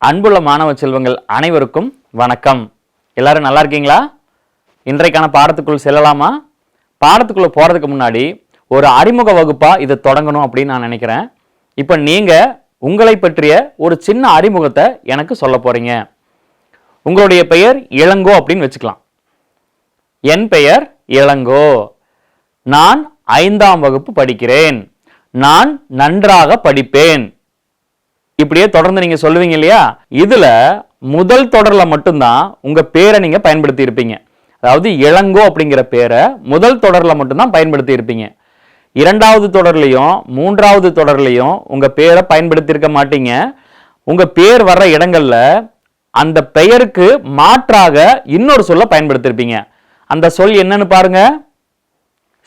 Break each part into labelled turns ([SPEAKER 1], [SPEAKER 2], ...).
[SPEAKER 1] அன்புள்ள மாணவ செல்வங்கள் அனைவருக்கும் வணக்கம். எல்லாரும் நல்லா இருக்கீங்களா? இன்றைக்கான பாடத்துக்குள் செல்லலாமா? பாடத்துக்குள்ள போறதுக்கு முன்னாடி ஒரு அறிமுக வகுப்பா இதை தொடங்கணும் அப்படின்னு நான் நினைக்கிறேன். இப்போ நீங்க உங்களை பற்றிய ஒரு சின்ன அறிமுகத்தை எனக்கு சொல்ல போறீங்க. உங்களுடைய பெயர் இளங்கோ அப்படின்னு வச்சுக்கலாம். என் பெயர் இளங்கோ. நான் ஐந்தாம் வகுப்பு படிக்கிறேன். நான் நன்றாக படிப்பேன். இப்படியே தொடர்ந்து நீங்க சொல்லுவீங்க இல்லையா? இதுல முதல் தொடர்ல மட்டும்தான் உங்க பேரை நீங்க பயன்படுத்தி இருப்பீங்க அதாவது இளங்கோ அப்படிங்கிற பேரை முதல் தொடர்ல மட்டும்தான் பயன்படுத்தி இருப்பீங்க இரண்டாவது தொடர்லையும் மூன்றாவது தொடர்லையும் உங்க பேரை பயன்படுத்தியிருக்க மாட்டீங்க. உங்க பேர் வர்ற இடங்கள்ல அந்த பெயருக்கு மாற்றாக இன்னொரு சொல்ல பயன்படுத்தியிருப்பீங்க. அந்த சொல் என்னன்னு பாருங்க.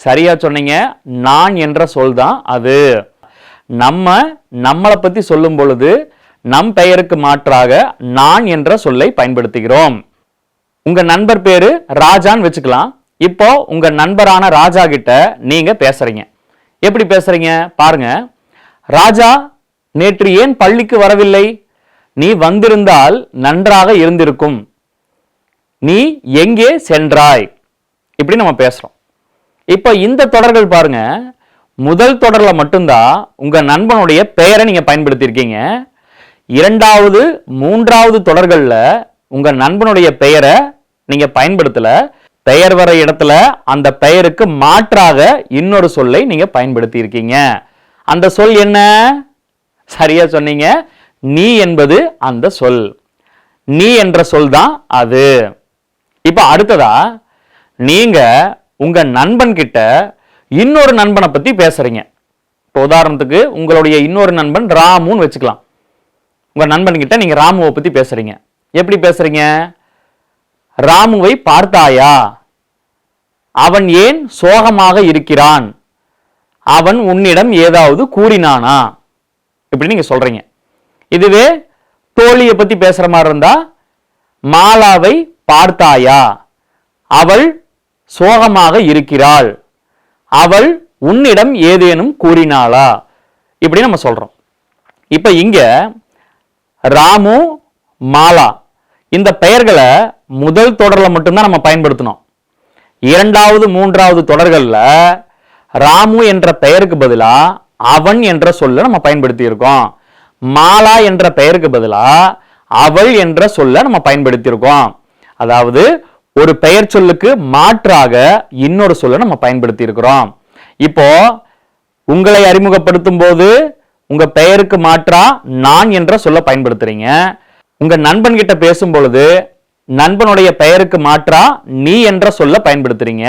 [SPEAKER 1] சரியா சொன்னீங்க. நான் என்ற சொல் தான் அது. நம்ம நம்மளை பற்றி சொல்லும் பொழுது நம் பெயருக்கு மாற்றாக நான் என்ற சொல்லை பயன்படுத்துகிறோம். உங்க நண்பர் பேரு ராஜான்னு வச்சுக்கலாம். இப்போ உங்க நண்பரான ராஜா கிட்ட நீங்க பேசுறீங்க. எப்படி பேசுறீங்க? பாருங்க. ராஜா நேற்று ஏன் பள்ளிக்கு வரவில்லை? நீ வந்திருந்தால் நன்றாக இருந்திருக்கும். நீ எங்கே சென்றாய்? இப்படி நம்ம பேசுறோம். இப்போ இந்த தொடர்கள் பாருங்க. முதல் தொடரில் மட்டும்தான் உங்கள் நண்பனுடைய பெயரை நீங்கள் பயன்படுத்தியிருக்கீங்க. இரண்டாவது மூன்றாவது தொடர்களில் உங்கள் நண்பனுடைய பெயரை நீங்கள் பயன்படுத்தல. பெயர் வர இடத்துல அந்த பெயருக்கு மாற்றாக இன்னொரு சொல்லை நீங்கள் பயன்படுத்தியிருக்கீங்க. அந்த சொல் என்ன? சரியாக சொன்னீங்க. நீ என்பது அந்த சொல். நீ என்ற சொல் தான் அது. இப்போ அடுத்ததா நீங்கள் உங்கள் நண்பன்கிட்ட இன்னொரு நண்பனை பற்றி பேசுகிறீங்க இப்போ உதாரணத்துக்கு உங்களுடைய இன்னொரு நண்பன் ராமுன்னு வச்சுக்கலாம். உங்கள் நண்பன் நீங்கள் ராமுவை பற்றி பேசுகிறீங்க எப்படி பேசுகிறீங்க ராமுவை பார்த்தாயா? அவன் ஏன் சோகமாக இருக்கிறான்? அவன் உன்னிடம் ஏதாவது கூறினானா? இப்படி நீங்கள் சொல்கிறீங்க இதுவே தோழியை பற்றி பேசுகிற மாதிரி இருந்தா மாலாவை பார்த்தாயா? அவள் சோகமாக இருக்கிறாள். அவள் உன்னிடம் ஏதேனும் கூறினாளா? இப்படி நம்ம சொல்றோம். இப்ப இங்க ராமு மாலா இந்த பெயர்களை முதல் தொடரில் மட்டும்தான் நம்ம பயன்படுத்தணும். இரண்டாவது மூன்றாவது தொடர்களில் ராமு என்ற பெயருக்கு பதிலா அவன் என்ற சொல்ல நம்ம பயன்படுத்தி இருக்கோம் மாலா என்ற பெயருக்கு பதிலா அவள் என்ற சொல்ல நம்ம பயன்படுத்தியிருக்கோம். அதாவது ஒரு பெயர் சொல்லுக்கு மாற்றாக இன்னொரு சொல்ல நம்ம பயன்படுத்தி இருக்கிறோம். இப்போ உங்களை அறிமுகப்படுத்தும் போது உங்க பெயருக்கு மாற்றா நான் என்ற சொல்ல பயன்படுத்துறீங்க. உங்க நண்பன் கிட்ட பேசும் பொழுது நண்பனுடைய பெயருக்கு மாற்றா நீ என்ற சொல்ல பயன்படுத்துறீங்க.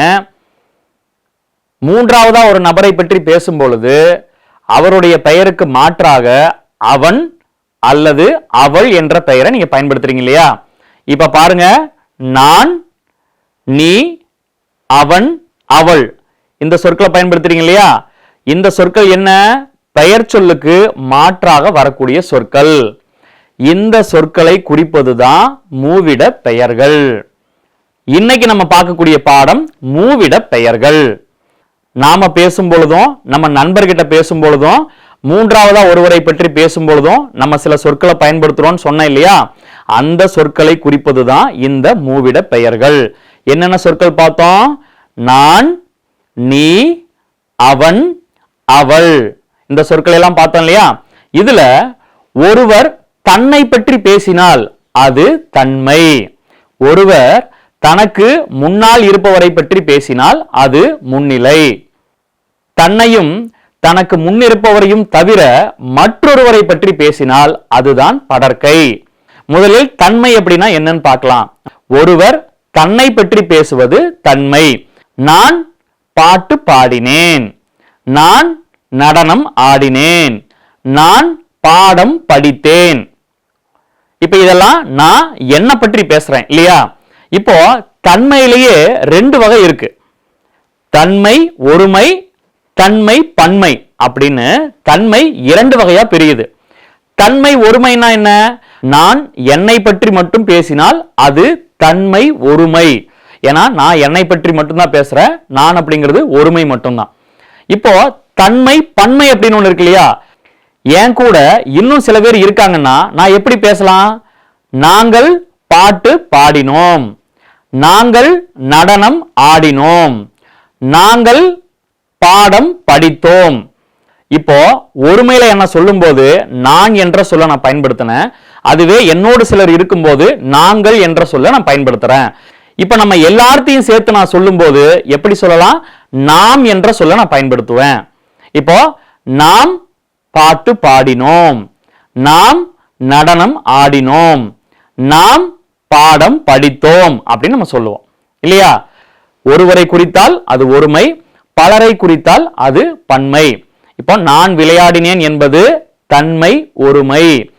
[SPEAKER 1] மூன்றாவதா ஒரு நபரை பற்றி பேசும் பொழுது அவருடைய பெயருக்கு மாற்றாக அவன் அல்லது அவள் என்ற பெயரை நீங்க பயன்படுத்துறீங்க இல்லையா? இப்ப பாருங்க நான் நீ அவன் அவள். இந்த சொற்களை பயன்படுத்துறீங்க இல்லையா? இந்த சொற்கள் என்ன? பெயர் சொல்லுக்கு மாற்றாக வரக்கூடிய சொற்கள். இந்த சொற்களை குறிப்பதுதான் மூவிட பெயர்கள். இன்னைக்கு நம்ம பார்க்கக்கூடிய பாடம் மூவிட பெயர்கள். நாம பேசும் பொழுதும் நம்ம நண்பர்கிட்ட பேசும் பொழுதும் மூன்றாவதா ஒருவரை பற்றி பேசும் பொழுதும் நம்ம சில சொற்களை பயன்படுத்துறோம்னு சொன்னேன் இல்லையா? அந்த சொற்களை குறிப்பதுதான் இந்த மூவிட பெயர்கள். என்னென்ன சொற்கள் பார்த்தோம்? நான் நீ அவன் அவள். இந்த சொற்களை எல்லாம் பார்த்தோம் இல்லையா? இதுல ஒருவர் தன்னை பற்றி பேசினால் அது தன்மை. ஒருவர் தனக்கு முன்னால் இருப்பவரை பற்றி பேசினால் அது முன்னிலை. தன்னையும் தனக்கு முன்னிருப்பவரையும் தவிர மற்றொருவரை பற்றி பேசினால் அதுதான் படர்க்கை முதலில் தன்மை அப்படின்னா என்னன்னு பார்க்கலாம். ஒருவர் தன்னை பற்றி பேசுவது தன்மை. நான் பாட்டு பாடினேன். நான் நடனம் ஆடினேன். நான் பாடம் படித்தேன். இப்ப இதெல்லாம் நான் என்ன பற்றி பேசுறேன் இல்லையா? இப்போ தன்மையிலேயே ரெண்டு வகை இருக்கு. தன்மை ஒருமை தன்மை பன்மை அப்படின்னு தன்மை இரண்டு வகையா பிரியுது. தன்மை ஒருமைனா என்ன? நான் என்னை பற்றி மட்டும் பேசினால் அது தன்மை ஒருமை. ஏன்னா நான் என்னை பற்றி மட்டும்தான் பேசுறேன். நான் அப்படிங்கிறது ஒருமை மட்டும்தான். இப்போ தன்மை பன்மை அப்படின்னு ஒன்று இருக்கு இல்லையா? என் கூட இன்னும் சில பேர் இருக்காங்கன்னா நான் எப்படி பேசலாம்? நாங்கள் பாட்டு பாடினோம். நாங்கள் நடனம் ஆடினோம். நாங்கள் பாடம் படித்தோம். இப்போ ஒருமையில என்ன சொல்லும்போது நான் என்ற சொல்ல நான் பயன்படுத்தினேன். அதுவே என்னோடு சிலர் இருக்கும்போது நாங்கள் என்ற சொல்ல நான் பயன்படுத்துறேன். இப்போ நம்ம எல்லார்த்தையும் சேர்த்து நான் சொல்லும்போது எப்படி சொல்லலாம்? நாம் என்ற சொல்ல நான் பயன்படுத்துவேன். இப்போ நாம் பாட்டு பாடினோம். நாம் நடனம் ஆடினோம். நாம் பாடம் படித்தோம் அப்படின்னு நம்ம சொல்லுவோம். இல்லையா? ஒருவரை குறித்தால் அது ஒருமை பலரை குறித்தால் அது பன்மை. இப்போ நான் விளையாடினேன் என்பது தன்மை ஒருமை.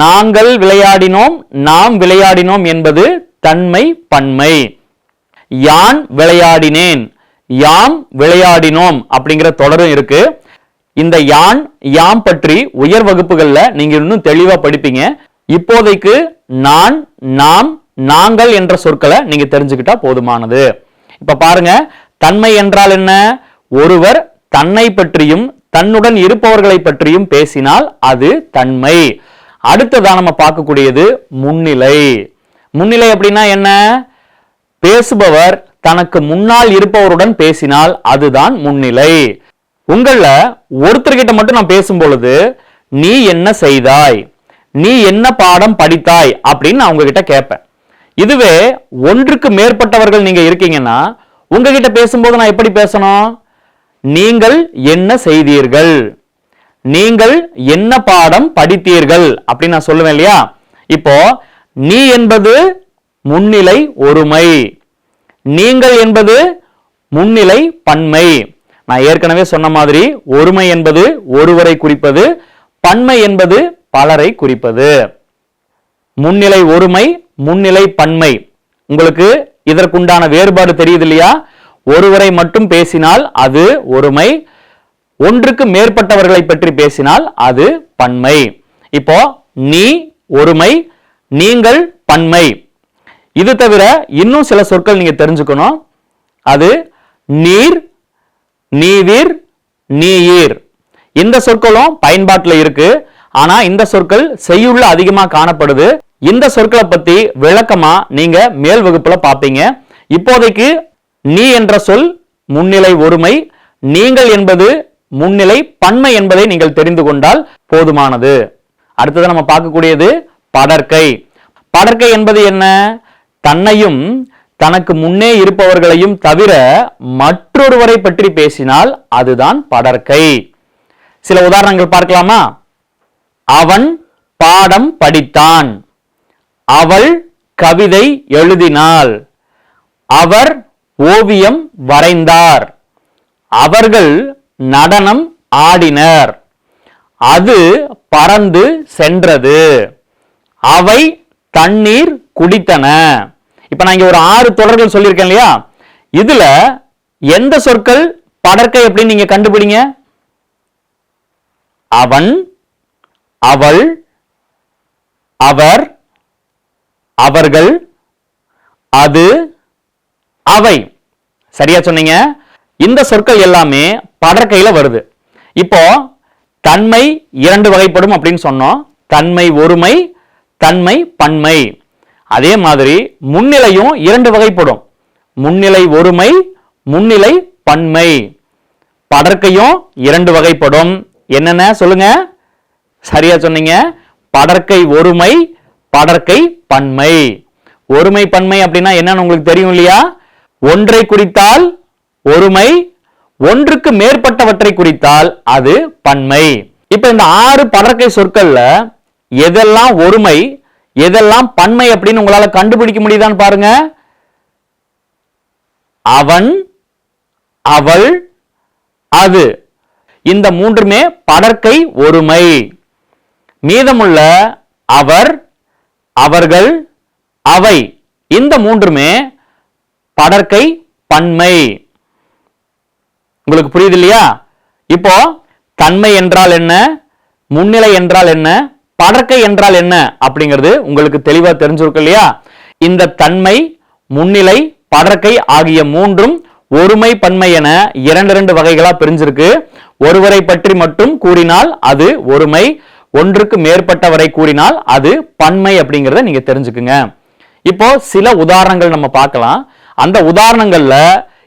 [SPEAKER 1] நாங்கள் விளையாடினோம் நாம் விளையாடினோம் என்பது தன்மை பன்மை. யான் விளையாடினேன் யாம் விளையாடினோம் அப்படிங்கிற தொடரும் இருக்கு. இந்த யான் யாம் பற்றி உயர் வகுப்புகள்ல நீங்க இன்னும் தெளிவா படிப்பீங்க. இப்போதைக்கு நான் நாம் நாங்கள் என்ற சொற்களை நீங்க தெரிஞ்சுக்கிட்டா போதுமானது. இப்ப பாருங்க தன்மை என்றால் என்ன? ஒருவர் தன்னை பற்றியும் தன்னுடன் இருப்பவர்களை பற்றியும் பேசினால் அது தன்மை. அடுத்ததாக நம்ம பார்க்கக்கூடியது முன்னிலை. முன்னிலை அப்படின்னா என்ன? பேசுபவர் தனக்கு முன்னால் இருப்பவருடன் பேசினால் அதுதான் முன்னிலை. உங்கள ஒருத்தர்கிட்ட மட்டும் நான் பேசும் பொழுது நீ என்ன செய்தாய்? நீ என்ன பாடம் படித்தாய்? அப்படின்னு நான் உங்ககிட்ட கேட்பேன். இதுவே ஒன்றுக்கு மேற்பட்டவர்கள் நீங்க இருக்கீங்கன்னா உங்ககிட்ட பேசும்போது நான் எப்படி பேசணும்? நீங்கள் என்ன செய்தீர்கள்? நீங்கள் என்ன பாடம் படித்தீர்கள்? அப்படின்னு நான் சொல்லுவேன் இல்லையா? இப்போ நீ என்பது முன்னிலை ஒருமை. நீங்கள் என்பது முன்னிலை பன்மை. நான் ஏற்கனவே சொன்ன மாதிரி ஒருமை என்பது ஒருவரை குறிப்பது பன்மை என்பது பலரை குறிப்பது. முன்னிலை ஒருமை முன்னிலை பன்மை. உங்களுக்கு இதற்குண்டான வேறுபாடு தெரியுது இல்லையா? ஒருவரை மட்டும் பேசினால் அது ஒருமை ஒன்றுக்கு மேற்பட்டவர்களை பற்றி பேசினால் அது பன்மை. இப்போ நீ ஒருமை நீங்கள் பன்மை. இது தவிர இன்னும் சில சொற்கள் நீங்க தெரிஞ்சுக்கணும். அது நீர் நீவீர் நீயீர். இந்த சொற்களும் பயன்பாட்டில் இருக்கு. ஆனா இந்த சொற்கள் செய்யுள்ள அதிகமா காணப்படுது. இந்த சொற்களை பத்தி விளக்கமா நீங்க மேல் வகுப்புல பாப்பீங்க. இப்போதைக்கு நீ என்ற சொல் முன்னிலை ஒருமை நீங்கள் என்பது முன்னிலை பன்மை என்பதை நீங்கள் தெரிந்து கொண்டால் போதுமானது. அடுத்தது நம்ம பார்க்கக்கூடியது படற்கை. படற்கை என்பது என்ன? தன்னையும் தனக்கு முன்னே இருப்பவர்களையும் தவிர மற்றொருவரை பற்றி பேசினால் அதுதான் படற்கை. சில உதாரணங்கள் பார்க்கலாமா? அவன் பாடம் படித்தான். அவள் கவிதை எழுதினாள். அவர் ஓவியம் வரைந்தார். அவர்கள் நடனம் ஆடினர். அது பறந்து சென்றது. அவை தண்ணீர் குடித்தன. இப்ப நான் இங்க ஒரு ஆறு தொடர்கள் சொல்லியிருக்கேன் இல்லையா? இதுல எந்த சொற்கள் படற்கை எப்படின்னு நீங்க கண்டுபிடிங்க? அவன் அவள் அவர் அவர்கள் அது அவை. சரியா சொன்னீங்க? இந்த சொற்கள் எல்லாமே படற்கையில் வருது. இப்போ தன்மை இரண்டு வகைப்படும் அப்படின்னு சொன்னோம். தன்மை ஒருமை தன்மை பன்மை. அதே மாதிரி முன்னிலையும் இரண்டு வகைப்படும். முன்னிலை ஒருமை முன்னிலை பன்மை. படற்கையும் இரண்டு வகைப்படும். என்னென்ன? சொல்லுங்க. சரியா சொன்னீங்க. படற்கை ஒருமை படற்கை பன்மை. ஒருமை பன்மை அப்படின்னா என்னன்னு உங்களுக்கு தெரியும் இல்லையா? ஒன்றை குறித்தால் ஒருமை ஒன்றுக்கு மேற்பட்டவற்றை குறித்தால் அது பன்மை. இப்ப இந்த ஆறு படற்கை சொற்கள்ல எதெல்லாம் ஒருமை எதெல்லாம் பன்மை அப்படின்னு உங்களால கண்டுபிடிக்க முடியுதான்னு பாருங்க. அவன் அவள் அது. இந்த மூன்றுமே படற்கை ஒருமை. மீதமுள்ள அவர் அவர்கள் அவை. இந்த மூன்றுமே படற்கை பன்மை. உங்களுக்கு புரியுது இல்லையா இப்போ தன்மை என்றால் என்ன? முன்னிலை என்றால் என்ன? படற்கை என்றால் என்ன? அப்படிங்கிறது உங்களுக்கு தெளிவாக தெரிஞ்சிருக்கு இல்லையா? இந்த தன்மை முன்னிலை படற்கை ஆகிய மூன்றும் ஒருமை பன்மை என இரண்டு இரண்டு வகைகளாக பிரிஞ்சிருக்கு. ஒருவரை பற்றி மட்டும் கூறினால் அது ஒருமை ஒன்றுக்கு மேற்பட்டவரை கூறினால் அது பன்மை அப்படிங்கிறத நீங்க தெரிஞ்சுக்குங்க. இப்போ சில உதாரணங்கள் நம்ம பார்க்கலாம். அந்த உதாரணங்கள்ல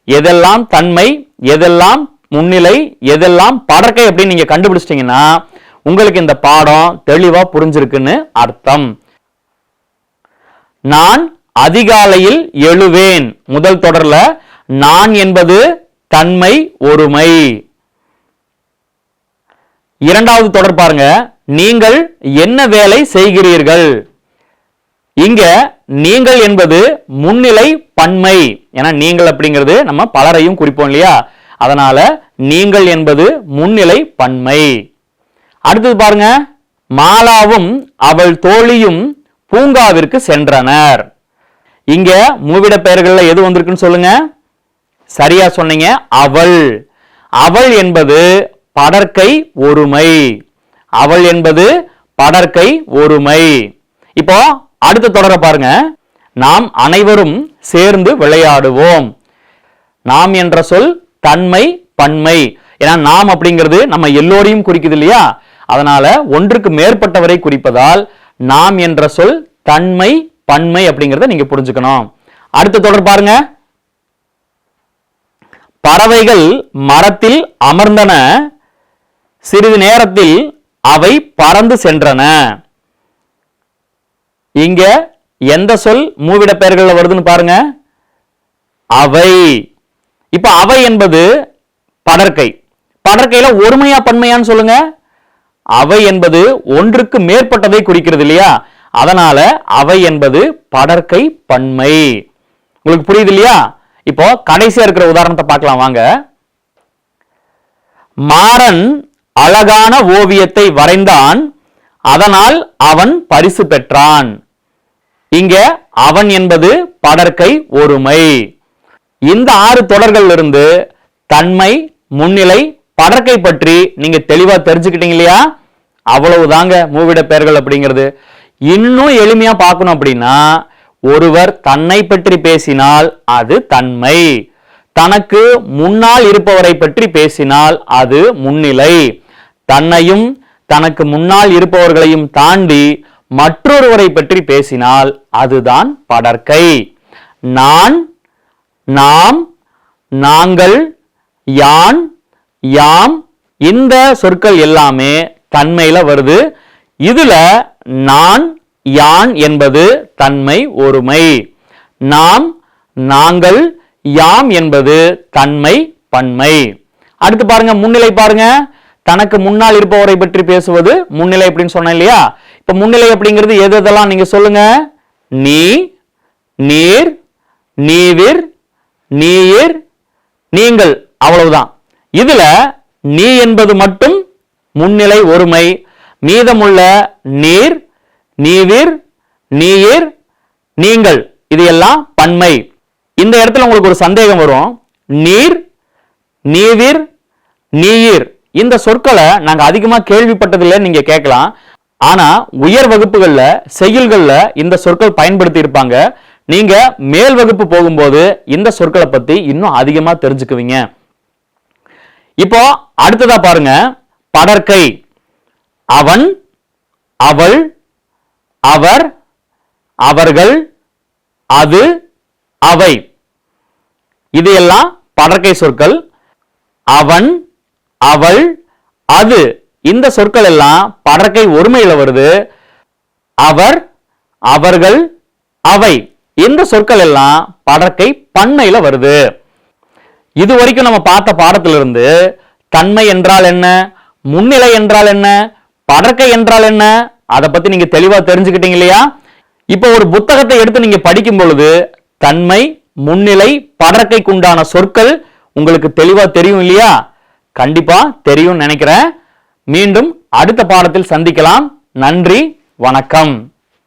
[SPEAKER 1] எதெல்லாம் தன்மை எதெல்லாம் முன்னிலை எதெல்லாம் படற்கை அப்படின்னு நீங்க கண்டுபிடிச்சிட்டீங்கன்னா உங்களுக்கு இந்த பாடம் தெளிவா புரிஞ்சிருக்குன்னு அர்த்தம். நான் அதிகாலையில் எழுவேன். முதல் தொடர்ல நான் என்பது தன்மை ஒருமை. இரண்டாவது தொடர் பாருங்க நீங்கள் என்ன வேலை செய்கிறீர்கள்? இங்க நீங்கள் என்பது முன்னிலை பன்மை. ஏன்னா நீங்கள் அப்படிங்கிறது நம்ம பலரையும் குறிப்போம் இல்லையா? அதனால நீங்கள் என்பது முன்னிலை பன்மை. அடுத்தது பாருங்க. மாலாவும் அவள் தோழியும் பூங்காவிற்கு சென்றனர். இங்க மூவிட பெயர்கள்ல எது வந்திருக்குன்னு சொல்லுங்க. சரியா சொன்னீங்க. அவள். அவள் என்பது படற்கை ஒருமை. அவள் என்பது படற்கை ஒருமை. இப்போ அடுத்த தொடரை பாருங்க. நாம் அனைவரும் சேர்ந்து விளையாடுவோம். நாம் என்ற சொல் தன்மை பன்மை. ஏன்னா நாம் அப்படிங்கிறது நம்ம எல்லோரையும் குறிக்குது இல்லையா? அதனால ஒன்றுக்கு மேற்பட்டவரை குறிப்பதால் நாம் என்ற சொல் தன்மை பன்மை அப்படிங்கிறத நீங்க புரிஞ்சுக்கணும். அடுத்த தொடர் பாருங்க. பறவைகள் மரத்தில் அமர்ந்தன. சிறிது நேரத்தில் அவை பறந்து சென்றன. இங்க எந்த சொல் மூவிட பெயர்களில் வருதுன்னு பாருங்க. அவை. இப்ப அவை என்பது படற்கை. படற்கையில ஒருமையா பன்மையான்னு சொல்லுங்க. அவை என்பது ஒன்றுக்கு மேற்பட்டதை குறிக்கிறது இல்லையா? அதனால அவை என்பது படற்கை பன்மை. உங்களுக்கு புரியுது இல்லையா? இப்போ கடைசியா இருக்கிற உதாரணத்தை பார்க்கலாம் வாங்க. மாறன் அழகான ஓவியத்தை வரைந்தான். அதனால் அவன் பரிசு பெற்றான். இங்க அவன் என்பது படற்கை ஒருமை. இந்த ஆறு தொடர்கள் இருந்து தன்மை முன்னிலை படற்கை பற்றி நீங்க தெளிவா தெரிஞ்சுக்கிட்டீங்க இல்லையா? அவ்வளவுதாங்க மூவிட பெயர்கள் அப்படிங்கிறது. இன்னும் எளிமையா பார்க்கணும் அப்படின்னா ஒருவர் தன்னை பற்றி பேசினால் அது தன்மை. தனக்கு முன்னால் இருப்பவரை பற்றி பேசினால் அது முன்னிலை. தன்னையும் தனக்கு முன்னால் இருப்பவர்களையும் தாண்டி மற்றொருவரை பற்றி பேசினால் அதுதான் படற்கை. நான் நாம் நாங்கள் யான் யாம் இந்த சொற்கள் எல்லாமே தன்மையில வருது. இதுல நான் யான் என்பது தன்மை ஒருமை. நாம் நாங்கள் யாம் என்பது தன்மை பன்மை. அடுத்து பாருங்க முன்னிலை பாருங்க. தனக்கு முன்னால் இருப்பவரை பற்றி பேசுவது முன்னிலை அப்படின்னு சொன்னேன் இல்லையா? இப்ப முன்னிலை அப்படிங்கிறது எது எதெல்லாம் நீங்க சொல்லுங்க? நீ நீர் நீவிர் நீர் நீங்கள். அவ்வளவுதான். இதுல நீ என்பது மட்டும் முன்னிலை ஒருமை. மீதமுள்ள நீர் நீவிர் நீர் நீங்கள். இது எல்லாம் பன்மை. இந்த இடத்துல உங்களுக்கு ஒரு சந்தேகம் வரும். நீர் நீவிர் நீர் இந்த சொற்களை நாங்கள் அதிகமாக கேள்விப்பட்டதில்லை நீங்கள் கேட்கலாம். ஆனா உயர் வகுப்புகள்ல செயல்கள்ல இந்த சொற்கள் பயன்படுத்தி இருப்பாங்க. நீங்க மேல் வகுப்பு போகும்போது இந்த சொற்களை பத்தி இன்னும் அதிகமா தெரிஞ்சுக்குவீங்க. இப்போ அடுத்ததா பாருங்க. படற்கை. அவன் அவள் அவர் அவர்கள் அது அவை. இது எல்லாம் படற்கை சொற்கள். அவன் அவள் அது இந்த சொற்கள் எல்லாம் படற்கை ஒருமையில் வருது. அவர் அவர்கள் அவை. இந்த சொற்கள் எல்லாம் படற்கை பண்ணையில் வருது. இது வரைக்கும் நம்ம பார்த்த பாடத்திலிருந்து தன்மை என்றால் என்ன முன்னிலை என்றால் என்ன படற்கை என்றால் என்ன அதை பத்தி நீங்க தெளிவா தெரிஞ்சுக்கிட்டீங்க இல்லையா? இப்போ ஒரு புத்தகத்தை எடுத்து நீங்க படிக்கும் பொழுது தன்மை முன்னிலை படற்கைக்குண்டான சொற்கள் உங்களுக்கு தெளிவா தெரியும் இல்லையா? கண்டிப்பா தெரியும் நினைக்கிறேன். மீண்டும் அடுத்த பாடத்தில் சந்திக்கலாம். நன்றி வணக்கம்.